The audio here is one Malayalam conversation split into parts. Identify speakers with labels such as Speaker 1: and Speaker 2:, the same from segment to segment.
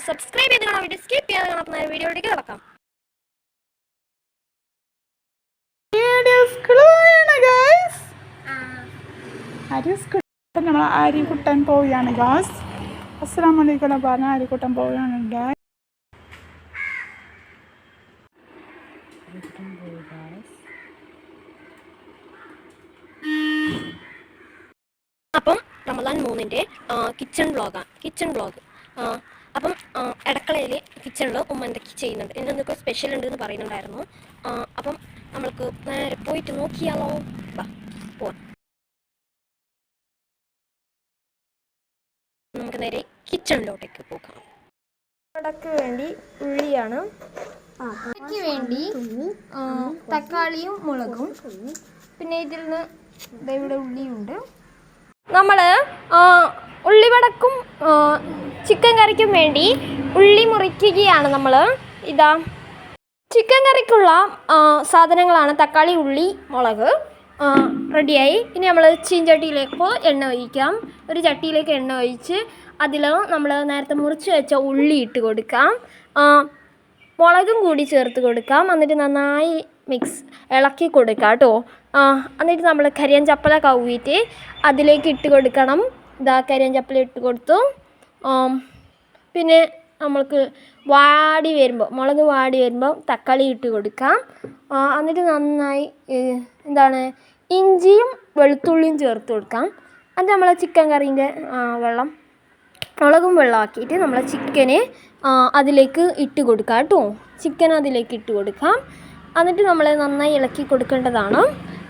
Speaker 1: സബ്സ്ക്രൈബ് ചെയ്ത് കാണാൻ വീഡിയോ സ്കിപ്പ് ചെയ്യാതെ കാണാം വീഡിയോയിലേക്ക് കിടക്കാം
Speaker 2: നമ്മൾ അരിക്കുട്ടൻ പോവുകയാണ് ഗാസ് അസ്സാം വലൈക്കും പറഞ്ഞ അരിക്കുട്ടൻ പോവുകയാണ് ഗാസ്
Speaker 1: അപ്പം റമദാൻ മൂന്നിന്റെ കിച്ചൺ വ്ളോഗാണ് കിച്ചൺ വ്ളോഗ് അപ്പം ഇടക്കളയിൽ കിച്ചണിൽ ഉമ്മ എന്തൊക്കെ ചെയ്യുന്നുണ്ട്. ഇന്ന് എന്തൊക്കെ സ്പെഷ്യൽ ഉണ്ട് എന്ന് പറയുന്നുണ്ടായിരുന്നു അപ്പം നമ്മൾക്ക് നേരെ പോയിട്ട് നോക്കിയാലോ? വാ പോവാം. നമുക്ക് നേരെ കിച്ചണിലോട്ടേക്ക് പോകാം.
Speaker 3: വടക്ക് വേണ്ടി ഉള്ളിയാണ്. ഉള്ളിക്ക് വേണ്ടി തക്കാളിയും മുളകും. പിന്നെ ഇതിൽ നിന്ന് ദേ ഇവിടെ ഉള്ളിയുണ്ട്. നമ്മൾ ഉള്ളിവടക്കും ചിക്കൻ കറിക്കും വേണ്ടി ഉള്ളി മുറിക്കുകയാണ് നമ്മൾ ഇതാ. ചിക്കൻ കറിക്കുള്ള സാധനങ്ങളാണ് തക്കാളി ഉള്ളി മുളക്. റെഡിയായി. ഇനി നമ്മൾ ചീഞ്ചട്ടിയിലേക്ക് എണ്ണ ഒഴിക്കാം. ഒരു ചട്ടിയിലേക്ക് എണ്ണ ഒഴിച്ച് അതിൽ നമ്മൾ നേരത്തെ മുറിച്ച് വെച്ച ഉള്ളി ഇട്ട് കൊടുക്കാം. മുളകും കൂടി ചേർത്ത് കൊടുക്കാം. എന്നിട്ട് നന്നായി മിക്സ് ഇളക്കി കൊടുക്കാം കേട്ടോ. എന്നിട്ട് നമ്മൾ കരിയൻ ചപ്പല കവിയിട്ട് അതിലേക്ക് ഇട്ട് കൊടുക്കണം. ഇതാ കരിയൻ ചപ്പല ഇട്ട് കൊടുത്തു. പിന്നെ നമ്മൾക്ക് വാടി വരുമ്പോൾ മുളക് വാടി വരുമ്പോൾ തക്കാളി ഇട്ട് കൊടുക്കാം. എന്നിട്ട് നന്നായി എന്താണ് ഇഞ്ചിയും വെളുത്തുള്ളിയും ചേർത്ത് കൊടുക്കാം. അത് നമ്മൾ ചിക്കൻ കറീന്റെ വെള്ളം മുളകും വെള്ളമാക്കിയിട്ട് നമ്മൾ ചിക്കനെ അതിലേക്ക് ഇട്ട് കൊടുക്കാം കേട്ടോ. ചിക്കൻ അതിലേക്ക് ഇട്ട് കൊടുക്കാം. എന്നിട്ട് നമ്മൾ നന്നായി ഇളക്കി കൊടുക്കേണ്ടതാണ്.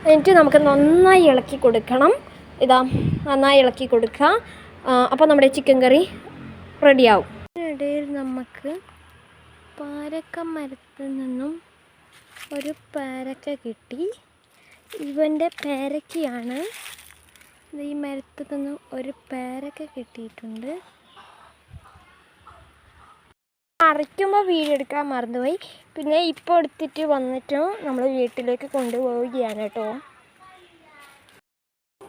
Speaker 3: എന്നിട്ട് നമുക്ക് നന്നായി ഇളക്കി കൊടുക്കണം. ഇതാ നന്നായി ഇളക്കി കൊടുക്കുക. അപ്പോൾ നമ്മുടെ ചിക്കൻ കറി റെഡിയാവും ഇതിനിടയിൽ നമുക്ക് പാരക്ക മരത്തിൽ നിന്നും ഒരു പാരക്ക കിട്ടി. ഇവന്റെ പേരക്കയാണ്. ഈ മരത്തിൽ നിന്നും ഒരു പേരക്ക കിട്ടിയിട്ടുണ്ട്. അരയ്ക്കുമ്പോൾ എടുക്കാൻ മറന്നുപോയി. പിന്നെ ഇപ്പോൾ എടുത്തിട്ട് വന്നിട്ടും നമ്മൾ വീട്ടിലേക്ക് കൊണ്ടുപോവുകയാണ് കേട്ടോ.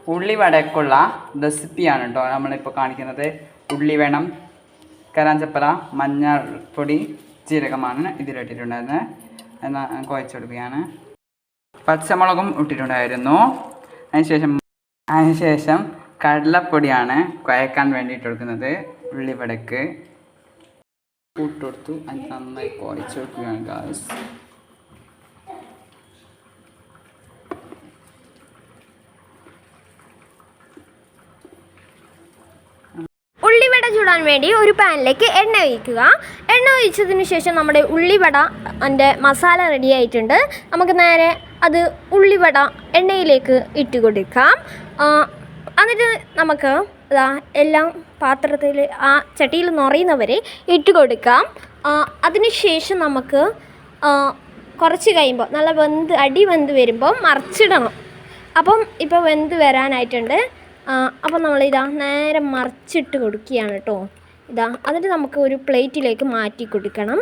Speaker 4: ഉള്ളി വടക്കുള്ള റെസിപ്പിയാണ് കേട്ടോ നമ്മളിപ്പോൾ കാണിക്കുന്നത്. ഉള്ളി വേണം കരാഞ്ചപ്പല മഞ്ഞൾപ്പൊടി ജീരകമാണ് ഇതിലിട്ടിട്ടുണ്ടായിരുന്നത്. എന്നാൽ കുഴച്ചെടുക്കുകയാണ് പച്ചമുളകും ഇട്ടിട്ടുണ്ടായിരുന്നു. അതിനുശേഷം അതിനുശേഷം കടലപ്പൊടിയാണ് കുഴക്കാൻ വേണ്ടിയിട്ട് എടുക്കുന്നത് ഉള്ളിവടക്ക്. കൂട്ടുകൊടുത്തു അത് നന്നായി കുഴച്ചെടുക്കുകയാണ് ഗാസ്
Speaker 3: ഉള്ളിവട ചൂടാൻ വേണ്ടി ഒരു പാനിലേക്ക് എണ്ണ ഒഴിക്കുക. എണ്ണ ഒഴിച്ചതിന് ശേഷം നമ്മുടെ ഉള്ളിവട അതിന്റെ മസാല റെഡി ആയിട്ടുണ്ട്. നമുക്ക് നേരെ അത് ഉള്ളിവട എണ്ണയിലേക്ക് ഇട്ട് കൊടുക്കാം. എന്നിട്ട് നമുക്ക് ഇതാ എല്ലാം പാത്രത്തിൽ ആ ചട്ടിയിൽ നിറയുന്നവരെ ഇട്ട് കൊടുക്കാം. അതിന് ശേഷം നമുക്ക് കുറച്ച് കഴിയുമ്പോൾ നല്ല വെന്ത് അടി വെന്ത് വരുമ്പോൾ മറിച്ചിടണം. അപ്പം ഇപ്പോൾ വെന്ത് വരാനായിട്ടുണ്ട്. നമ്മൾ നമ്മളിതാ നേരെ മറിച്ചിട്ട് കൊടുക്കുകയാണ് കേട്ടോ ഇതാ എന്നിട്ട് നമുക്ക് ഒരു പ്ലേറ്റിലേക്ക് മാറ്റി കൊടുക്കണം.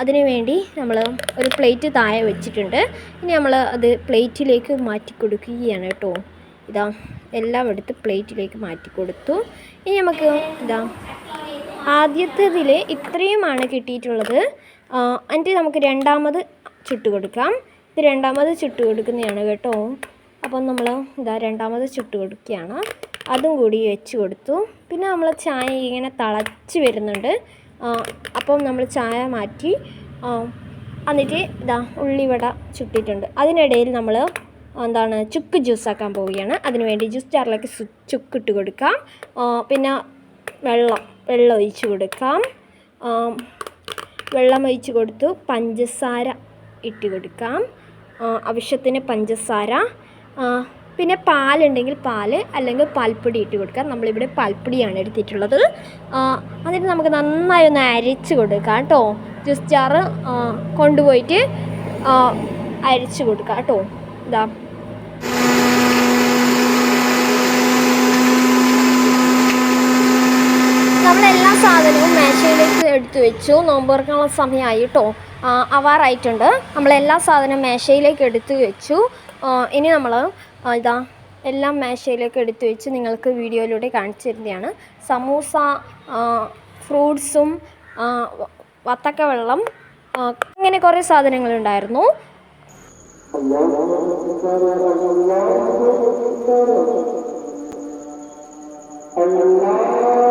Speaker 3: അതിനു വേണ്ടി നമ്മൾ ഒരു പ്ലേറ്റ് താഴെ വെച്ചിട്ടുണ്ട്. ഇനി നമ്മൾ അത് പ്ലേറ്റിലേക്ക് മാറ്റി കൊടുക്കുകയാണ് കേട്ടോ ഇതാ എല്ലാം എടുത്ത് പ്ലേറ്റിലേക്ക് മാറ്റി കൊടുത്തു. ഇനി നമുക്ക് ഇതാ ആദ്യത്തേതിൽ ഇത്രയുമാണ് കിട്ടിയിട്ടുള്ളത്. എന്നിട്ട് നമുക്ക് രണ്ടാമത് ചുട്ട് കൊടുക്കാം. ഇത് രണ്ടാമത് ചുട്ട് കൊടുക്കുന്നതാണ് കേട്ടോ. അപ്പം നമ്മൾ ഇതാ രണ്ടാമത് ചുട്ട് കൊടുക്കുകയാണ്. അതും കൂടി വെച്ച് കൊടുത്തു. പിന്നെ നമ്മൾ ചായ ഇങ്ങനെ തിളച്ച് വരുന്നുണ്ട്. അപ്പം നമ്മൾ ചായ മാറ്റി എന്നിട്ട് ഇതാ ഉള്ളിവട ചുട്ടിട്ടുണ്ട്. അതിനിടയിൽ നമ്മൾ എന്താണ് ചുക്ക് ജ്യൂസ് ആക്കാൻ പോവുകയാണ്. അതിനുവേണ്ടി ജ്യൂസ് ജാറിലേക്ക് ചുക്ക് ഇട്ട് കൊടുക്കാം. പിന്നെ വെള്ളം വെള്ളം ഒഴിച്ച് കൊടുക്കാം. വെള്ളം ഒഴിച്ച് കൊടുത്തു. പഞ്ചസാര ഇട്ട് കൊടുക്കാം. ആവശ്യത്തിന് പഞ്ചസാര പിന്നെ പാലുണ്ടെങ്കിൽ പാൽ അല്ലെങ്കിൽ പാൽപ്പൊടി ഇട്ട് കൊടുക്കാം നമ്മളിവിടെ പാൽപ്പൊടിയാണ് എടുത്തിട്ടുള്ളത്. എന്നിട്ട് നമുക്ക് നന്നായി ഒന്ന് അരച്ച് കൊടുക്കാം കേട്ടോ. ജസ്റ്റ് ജാറ് കൊണ്ടുപോയിട്ട് അരച്ച് കൊടുക്കാം കേട്ടോ. ഇതാ. നമ്മളെല്ലാ സാധനവും മേശയിലേക്ക് എടുത്തു വെച്ചു. നോമ്പ് തുറക്കാനുള്ള സമയമായി കേട്ടോ. അവാറായിട്ടുണ്ട്. നമ്മളെല്ലാ സാധനവും മേശയിലേക്ക് എടുത്തു വെച്ചു. ഇനി നമ്മൾ ഇതാ എല്ലാം മേശയിലേക്ക് എടുത്തു വെച്ച് നിങ്ങൾക്ക് വീഡിയോയിലൂടെ കാണിച്ചു തരുന്നതാണ്. സമൂസ ഫ്രൂട്ട്സും വത്തക്ക വെള്ളം ഇങ്ങനെ കുറേ സാധനങ്ങളുണ്ടായിരുന്നു.
Speaker 5: Allah